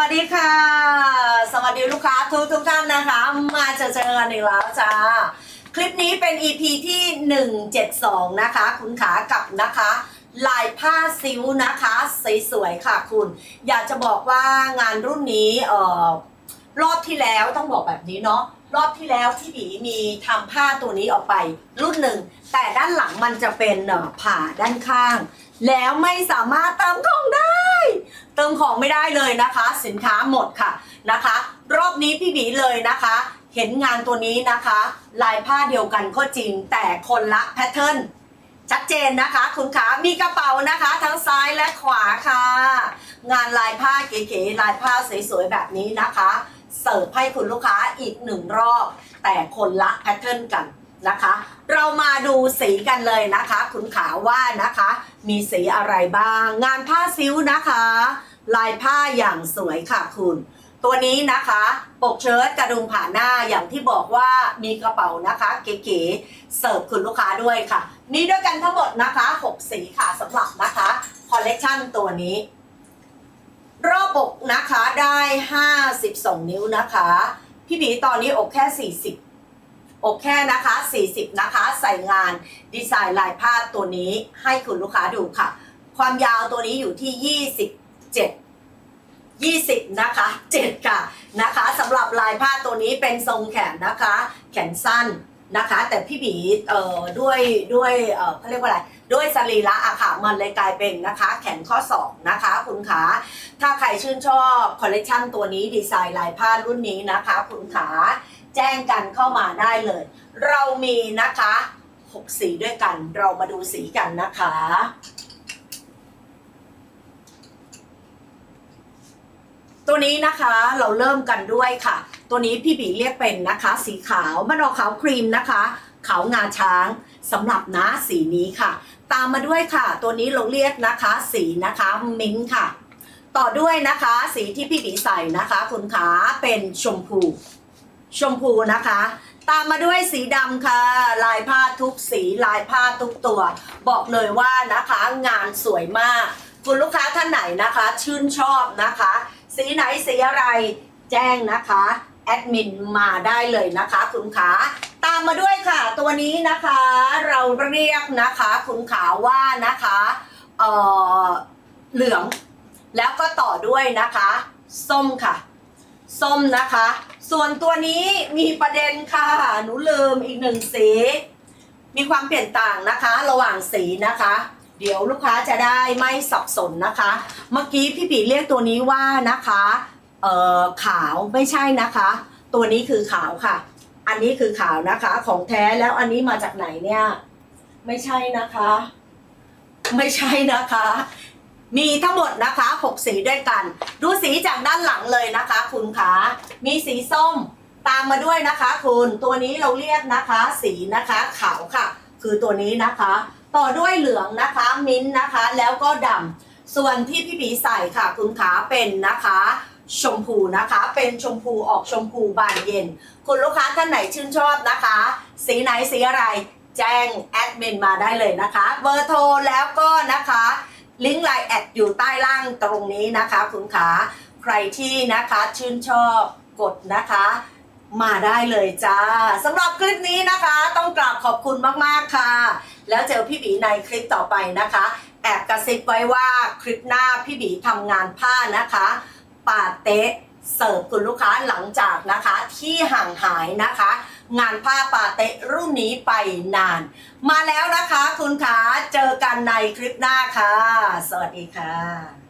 วัสดีค่ะ สวัสดีลูกค้าทุกทุกท่านนะคะ มาเจอเจอกันอีกแล้วจ้า คลิปนี้เป็น EP ที่ 172 นะคะ คุณขากับนะคะ ลายผ้าซิวนะคะสวยๆค่ะคุณ อยากจะบอกว่างานรุ่นนี้เอ่อรอบที่แล้วต้องบอกแบบนี้เนาะรอบที่แล้วที่บีมีทำผ้าตัวนี้ออกไปรุ่นหนึ่ง แต่ด้านหลังมันจะเป็นผ่าด้านข้าง แล้วไม่สามารถเติมของได้ เติมของไม่ได้เลยนะคะ สินค้าหมดค่ะนะคะ รอบนี้พี่บีเลยนะคะ เห็นงานตัวนี้นะคะ ลายผ้าเดียวกันก็จริงแต่คนละแพทเทิร์นชัดเจนนะคะ คุณขามีกระเป๋านะคะ ทั้งซ้ายและขวาค่ะ งานลายผ้าเก๋ๆลายผ้าสวยๆแบบนี้นะคะ เสิร์ฟให้คุณลูกค้าอีกหนึ่งรอบ แต่คนละแพทเทิร์นกัน นะคะ เรามาดูสีกันเลยนะคะ คุณขาว่านะคะ มีสีอะไรบ้าง งานผ้าซิ้วนะคะ ลายผ้าอย่างสวยค่ะคุณ ตัวนี้นะคะ ปกเชิ้ตกระดุมผ่าหน้าอย่างที่บอกว่ามีกระเป๋านะคะเก๋ๆเสิร์ฟคุณลูกค้าด้วยค่ะ มีด้วยกันทั้งหมดนะคะ6สีค่ะสำหรับนะคะคอลเลกชันตัวนี้รอบอกนะคะได้ 52 นิ้วนะคะ พี่บีตอนนี้อกแค่ 40 อกแค่นะคะ 40 นะคะ ใส่งานดีไซน์ลายผ้าตัวนี้ให้คุณลูกค้าดูค่ะ ความยาวตัวนี้อยู่ที่ 27 20 นะคะ 7 ค่ะนะคะสำหรับลายผ้าตัวนี้เป็นทรงแขนนะคะ แขนสั้นนะคะ แต่พี่บีเอ่อด้วยด้วยเอ่อเขาเรียกว่าอะไรด้วยสรีระอะค่ะมันเลยกลายเป็นนะคะ แขนข้อศอกนะคะ คุณขาถ้าใครชื่นชอบคอลเลกชันตัวนี้ดีไซน์ลายผ้ารุ่นนี้นะคะ คุณขา แจ้งกันเข้ามาได้เลย เรามีนะคะ6สีด้วยกัน เรามาดูสีกันนะคะ ตัวนี้นะคะเราเริ่มกันด้วยค่ะ ตัวนี้พี่บีเรียกเป็นนะคะ สีขาวมันออกขาวครีมนะคะ ขาวงาช้างสำหรับนะสีนี้ค่ะ ตามมาด้วยค่ะ ตัวนี้เราเรียกนะคะ สีนะคะมิ้นท์ค่ะ ต่อด้วยนะคะ สีที่พี่บีใส่นะคะ คุณขาเป็นชมพู ชมพูนะคะ ตามมาด้วยสีดำค่ะ ลายผ้าทุกสีลายผ้าทุกตัว บอกเลยว่านะคะงานสวยมาก คุณลูกค้าท่านไหนนะคะ ชื่นชอบนะคะ สีไหนสีอะไรแจ้งนะคะแอดมินมาได้เลยนะคะ คุณขาตามมาด้วยค่ะ ตัวนี้นะคะ เราเรียกนะคะ คุณขาว่านะคะเออเหลือง แล้วก็ต่อด้วยนะคะ ส้มค่ะ ส้มนะคะ ส่วนตัวนี้มีประเด็นค่ะ หนูลืมอีกหนึ่งสี มีความเปลี่ยนต่างนะคะ ระหว่างสีนะคะ เดี๋ยวลูกค้าจะได้ไม่สับสนนะคะ เมื่อกี้พี่ปีเรียกตัวนี้ว่านะคะเอ่อขาวไม่ใช่นะคะ ตัวนี้คือขาวค่ะ อันนี้คือขาวนะคะ ของแท้แล้วอันนี้มาจากไหนเนี่ย ไม่ใช่นะคะ ไม่ใช่นะคะ มีทั้งหมดนะคะ 6 สีด้วยกัน ดูสีจากด้านหลังเลยนะคะ คุณคะมีสีส้มตามมาด้วยนะคะ คุณตัวนี้เราเรียกนะคะ สีนะคะขาวค่ะ คือตัวนี้นะคะ ต่อด้วยเหลืองนะคะ มิ้นนะคะ แล้วก็ดำส่วนที่พี่บีใส่ค่ะ คุณขาเป็นนะคะชมพูนะคะเป็นชมพูออกชมพูบานเย็น คุณลูกค้าท่านไหนชื่นชอบนะคะ สีไหนสีอะไร แจ้งแอดมินมาได้เลยนะคะ เบอร์โทรแล้วก็นะคะ ลิงก์ไลน์แอดอยู่ใต้ล่างตรงนี้นะคะคุณขาใครที่นะคะชื่นชอบกดนะคะ มาได้เลยจ้าสำหรับคลิปนี้นะคะ ต้องกราบขอบคุณมากๆค่ะ แล้วเจอพี่บีในคลิปต่อไปนะคะ แอบกระซิบไว้ว่าคลิปหน้าพี่บีทำงานผ้านะคะปาเต๊ะเสิร์ฟคุณลูกค้าหลังจากนะคะที่ห่างหายนะคะ งานผ้าปาเตะรุ่นนี้ไปนาน มาแล้วนะคะคุณขาเจอกันในคลิปหน้าค่ะ สวัสดีค่ะ